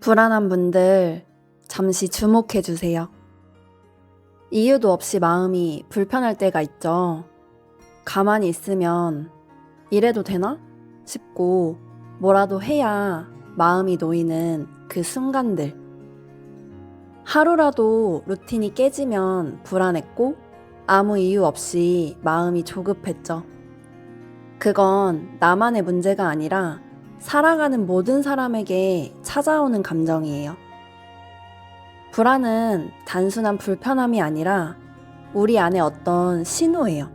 불안한 분들 잠시 주목해 주세요. 이유도 없이 마음이 불편할 때가 있죠. 가만히 있으면 이래도 되나? 싶고 뭐라도 해야 마음이 놓이는 그 순간들. 하루라도 루틴이 깨지면 불안했고 아무 이유 없이 마음이 조급했죠. 그건 나만의 문제가 아니라 살아가는 모든 사람에게 찾아오는 감정이에요. 불안은 단순한 불편함이 아니라 우리 안에 어떤 신호예요.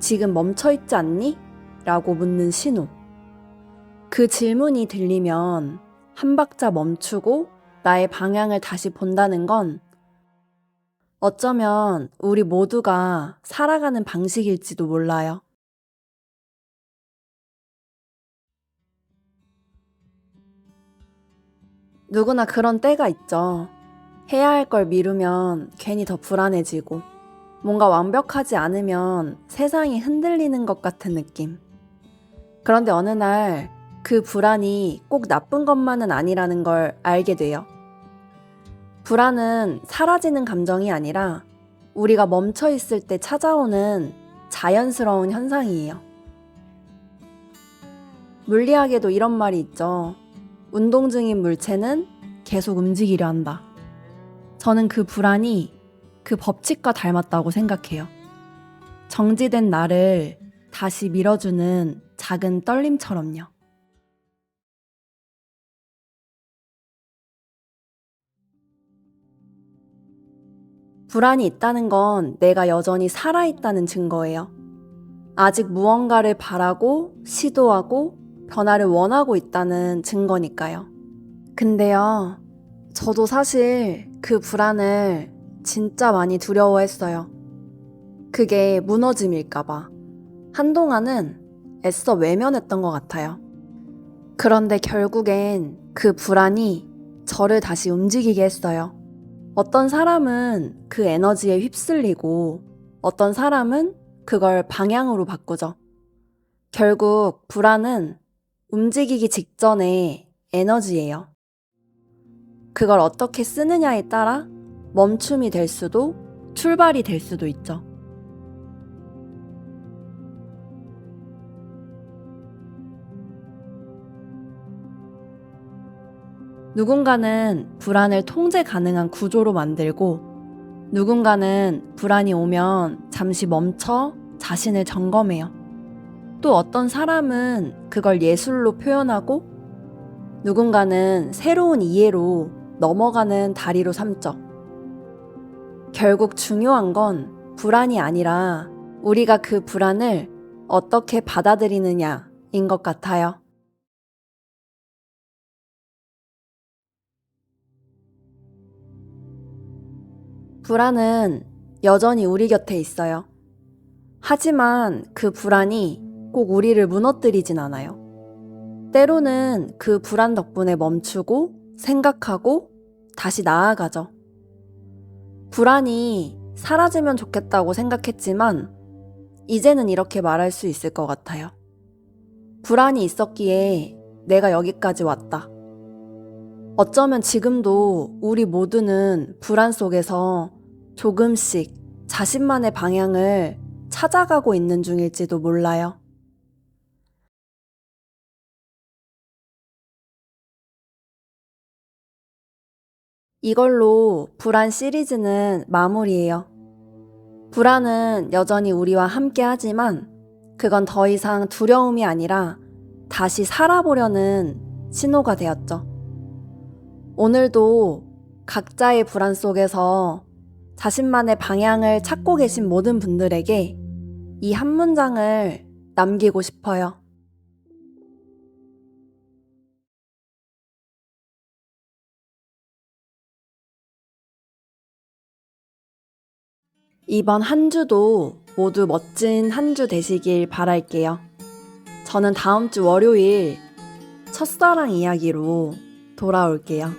지금 멈춰 있지 않니? 라고 묻는 신호. 그 질문이 들리면 한 박자 멈추고 나의 방향을 다시 본다는 건 어쩌면 우리 모두가 살아가는 방식일지도 몰라요. 누구나 그런 때가 있죠. 해야 할 걸 미루면 괜히 더 불안해지고, 뭔가 완벽하지 않으면 세상이 흔들리는 것 같은 느낌. 그런데 어느 날 그 불안이 꼭 나쁜 것만은 아니라는 걸 알게 돼요. 불안은 사라지는 감정이 아니라 우리가 멈춰 있을 때 찾아오는 자연스러운 현상이에요. 물리학에도 이런 말이 있죠. 운동 중인 물체는 계속 움직이려 한다. 저는 그 불안이 그 법칙과 닮았다고 생각해요. 정지된 나를 다시 밀어주는 작은 떨림처럼요. 불안이 있다는 건 내가 여전히 살아있다는 증거예요. 아직 무언가를 바라고 시도하고 변화를 원하고 있다는 증거니까요. 근데요, 저도 사실 그 불안을 진짜 많이 두려워했어요. 그게 무너짐일까봐. 한동안은 애써 외면했던 것 같아요. 그런데 결국엔 그 불안이 저를 다시 움직이게 했어요. 어떤 사람은 그 에너지에 휩쓸리고 어떤 사람은 그걸 방향으로 바꾸죠. 결국 불안은 움직이기 직전의 에너지예요. 그걸 어떻게 쓰느냐에 따라 멈춤이 될 수도 출발이 될 수도 있죠. 누군가는 불안을 통제 가능한 구조로 만들고 누군가는 불안이 오면 잠시 멈춰 자신을 점검해요. 또 어떤 사람은 그걸 예술로 표현하고 누군가는 새로운 이해로 넘어가는 다리로 삼죠. 결국 중요한 건 불안이 아니라 우리가 그 불안을 어떻게 받아들이느냐인 것 같아요. 불안은 여전히 우리 곁에 있어요. 하지만 그 불안이 꼭 우리를 무너뜨리진 않아요. 때로는 그 불안 덕분에 멈추고 생각하고 다시 나아가죠. 불안이 사라지면 좋겠다고 생각했지만 이제는 이렇게 말할 수 있을 것 같아요. 불안이 있었기에 내가 여기까지 왔다. 어쩌면 지금도 우리 모두는 불안 속에서 조금씩 자신만의 방향을 찾아가고 있는 중일지도 몰라요. 이걸로 불안 시리즈는 마무리예요. 불안은 여전히 우리와 함께 하지만 그건 더 이상 두려움이 아니라 다시 살아보려는 신호가 되었죠. 오늘도 각자의 불안 속에서 자신만의 방향을 찾고 계신 모든 분들에게 이 한 문장을 남기고 싶어요. 이번 한 주도 모두 멋진 한 주 되시길 바랄게요. 저는 다음 주 월요일 첫사랑 이야기로 돌아올게요.